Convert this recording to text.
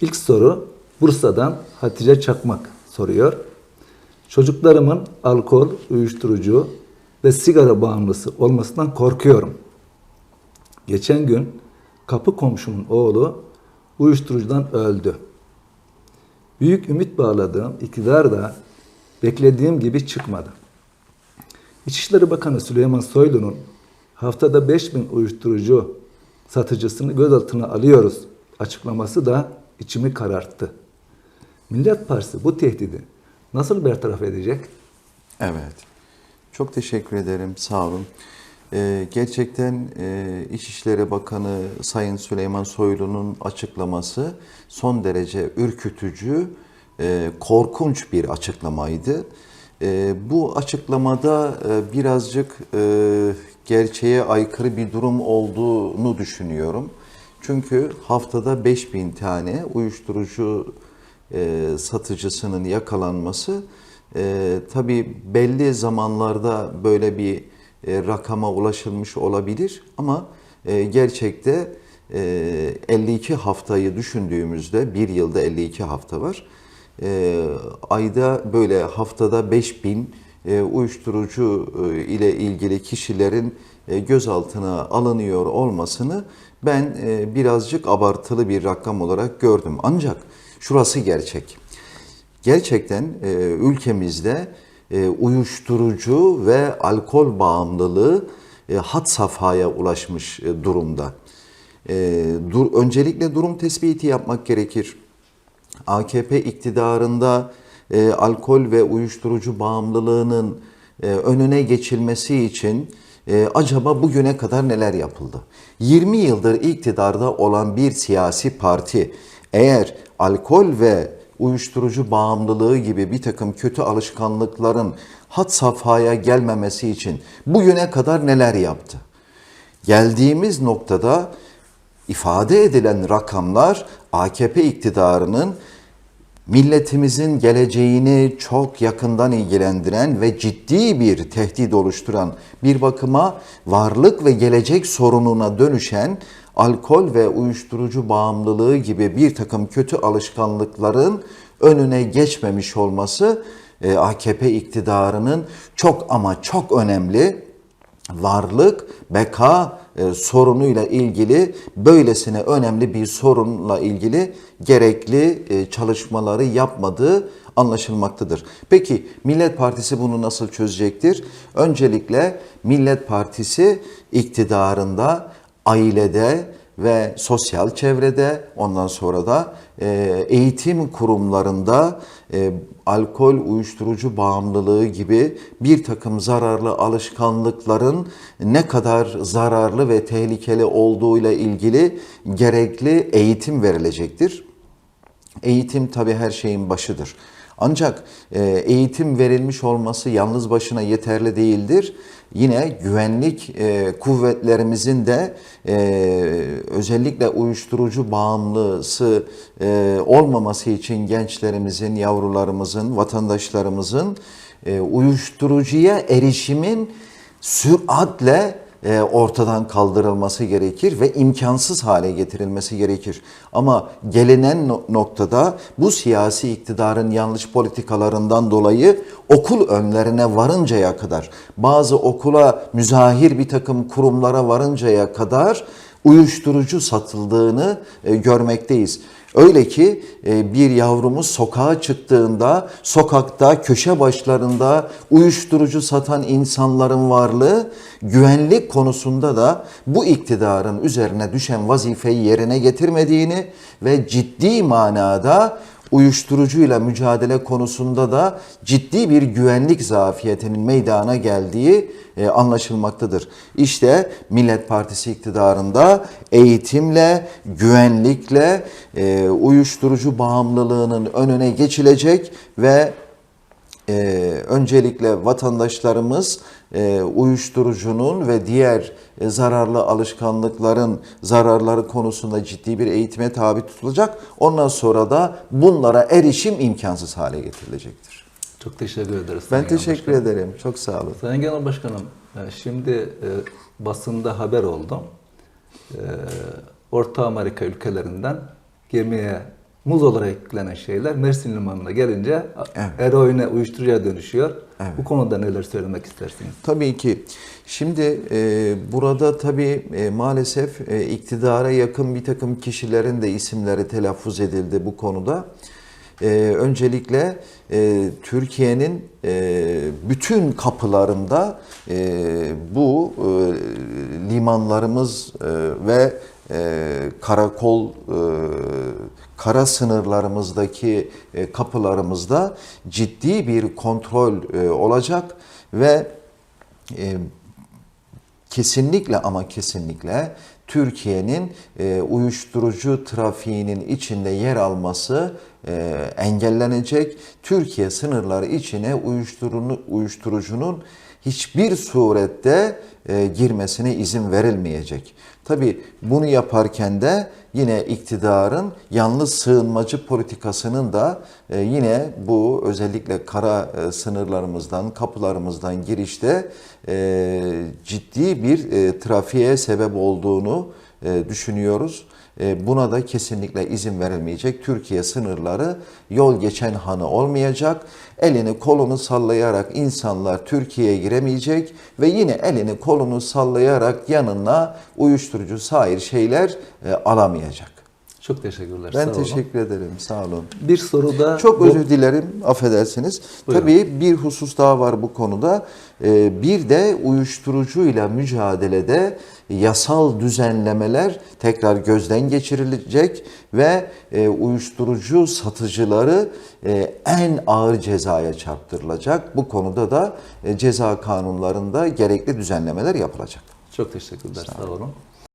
İlk soru Bursa'dan Hatice Çakmak soruyor. Çocuklarımın alkol, uyuşturucu ve sigara bağımlısı olmasından korkuyorum. Geçen gün kapı komşumun oğlu uyuşturucudan öldü. Büyük ümit bağladığım iktidar da beklediğim gibi çıkmadı. İçişleri Bakanı Süleyman Soylu'nun haftada 5000 uyuşturucu satıcısını gözaltına alıyoruz açıklaması da içimi kararttı. Millet Partisi bu tehdidi nasıl bertaraf edecek? Evet. Çok teşekkür ederim. Sağ olun. Ee, gerçekten e, İçişleri Bakanı Sayın Süleyman Soylu'nun açıklaması son derece ürkütücü, e, korkunç bir açıklamaydı. E, bu açıklamada e, birazcık e, gerçeğe aykırı bir durum olduğunu düşünüyorum. Çünkü haftada 5000 tane uyuşturucu e, satıcısının yakalanması e, tabii belli zamanlarda böyle bir e, rakama ulaşılmış olabilir ama e, gerçekte e, 52 haftayı düşündüğümüzde bir yılda 52 hafta var. E, ayda böyle haftada 5000 e, uyuşturucu e, ile ilgili kişilerin e, gözaltına alınıyor olmasını ben e, birazcık abartılı bir rakam olarak gördüm. Ancak şurası gerçek. Gerçekten e, ülkemizde e, uyuşturucu ve alkol bağımlılığı e, had safhaya ulaşmış e, durumda. E, dur, öncelikle durum tespiti yapmak gerekir. AKP iktidarında e, alkol ve uyuşturucu bağımlılığının e, önüne geçilmesi için e, acaba bugüne kadar neler yapıldı? 20 yıldır iktidarda olan bir siyasi parti eğer alkol ve uyuşturucu bağımlılığı gibi bir takım kötü alışkanlıkların had safhaya gelmemesi için bugüne kadar neler yaptı? Geldiğimiz noktada ifade edilen rakamlar AKP iktidarının milletimizin geleceğini çok yakından ilgilendiren ve ciddi bir tehdit oluşturan bir bakıma varlık ve gelecek sorununa dönüşen alkol ve uyuşturucu bağımlılığı gibi bir takım kötü alışkanlıkların önüne geçmemiş olması e, AKP iktidarının çok ama çok önemli varlık, beka e, sorunuyla ilgili böylesine önemli bir sorunla ilgili gerekli e, çalışmaları yapmadığı anlaşılmaktadır. Peki Millet Partisi bunu nasıl çözecektir? Öncelikle Millet Partisi iktidarında, ailede ve sosyal çevrede ondan sonra da e, eğitim kurumlarında e, alkol, uyuşturucu bağımlılığı gibi bir takım zararlı alışkanlıkların ne kadar zararlı ve tehlikeli olduğuyla ilgili gerekli eğitim verilecektir. Eğitim tabi her şeyin başıdır. Ancak e, eğitim verilmiş olması yalnız başına yeterli değildir. Yine güvenlik e, kuvvetlerimizin de e, özellikle uyuşturucu bağımlısı olmaması için gençlerimizin, yavrularımızın, vatandaşlarımızın uyuşturucuya erişimin süratle ortadan kaldırılması gerekir ve imkansız hale getirilmesi gerekir. Ama gelinen no- noktada bu siyasi iktidarın yanlış politikalarından dolayı okul önlerine varıncaya kadar, bazı okula müzahir bir takım kurumlara varıncaya kadar uyuşturucu satıldığını e, görmekteyiz. Öyle ki e, bir yavrumuz sokağa çıktığında sokakta köşe başlarında uyuşturucu satan insanların varlığı güvenlik konusunda da bu iktidarın üzerine düşen vazifeyi yerine getirmediğini ve ciddi manada uyuşturucuyla mücadele konusunda da ciddi bir güvenlik zafiyetinin meydana geldiği e, anlaşılmaktadır. İşte Millet Partisi iktidarında eğitimle, güvenlikle e, uyuşturucu bağımlılığının önüne geçilecek ve e, öncelikle vatandaşlarımız e, uyuşturucunun ve diğer e, zararlı alışkanlıkların zararları konusunda ciddi bir eğitime tabi tutulacak. Ondan sonra da bunlara erişim imkansız hale getirilecektir. Çok teşekkür ederiz. Ben Sayın teşekkür Başkanım. ederim. Çok sağ olun. Sayın Genel Başkanım, e, şimdi e, basında haber oldu. E, Orta Amerika ülkelerinden gemiye muz olarak eklenen şeyler Mersin Limanı'na gelince Evet. eroine, uyuşturucuya dönüşüyor. Evet. Bu konuda neler söylemek istersiniz? Tabii ki. Şimdi e, burada tabii e, maalesef e, iktidara yakın bir takım kişilerin de isimleri telaffuz edildi bu konuda. E, öncelikle e, Türkiye'nin e, bütün kapılarında e, bu e, limanlarımız e, ve e, karakol e, kara sınırlarımızdaki e, kapılarımızda ciddi bir kontrol e, olacak ve e, kesinlikle ama kesinlikle Türkiye'nin e, uyuşturucu trafiğinin içinde yer alması engellenecek. Türkiye sınırları içine uyuşturucunun hiçbir surette e, girmesine izin verilmeyecek. Tabi bunu yaparken de yine iktidarın yalnız sığınmacı politikasının da e, yine bu özellikle kara e, sınırlarımızdan, kapılarımızdan girişte e, ciddi bir e, trafiğe sebep olduğunu e, düşünüyoruz. E, Buna da kesinlikle izin verilmeyecek. Türkiye sınırları yol geçen hanı olmayacak. Elini kolunu sallayarak insanlar Türkiye'ye giremeyecek ve yine elini kolunu sallayarak yanına uyuşturucu sair şeyler e, alamayacak. Çok teşekkürler. Ben sağ olun. teşekkür ederim. Sağ olun. Bir soru da Çok bu- özür dilerim, affedersiniz. Buyurun. Tabii bir husus daha var bu konuda. Ee, Bir de uyuşturucuyla mücadelede yasal düzenlemeler tekrar gözden geçirilecek ve e, uyuşturucu satıcıları e, en ağır cezaya çarptırılacak. Bu konuda da e, ceza kanunlarında gerekli düzenlemeler yapılacak. Çok teşekkürler. Sağ olun.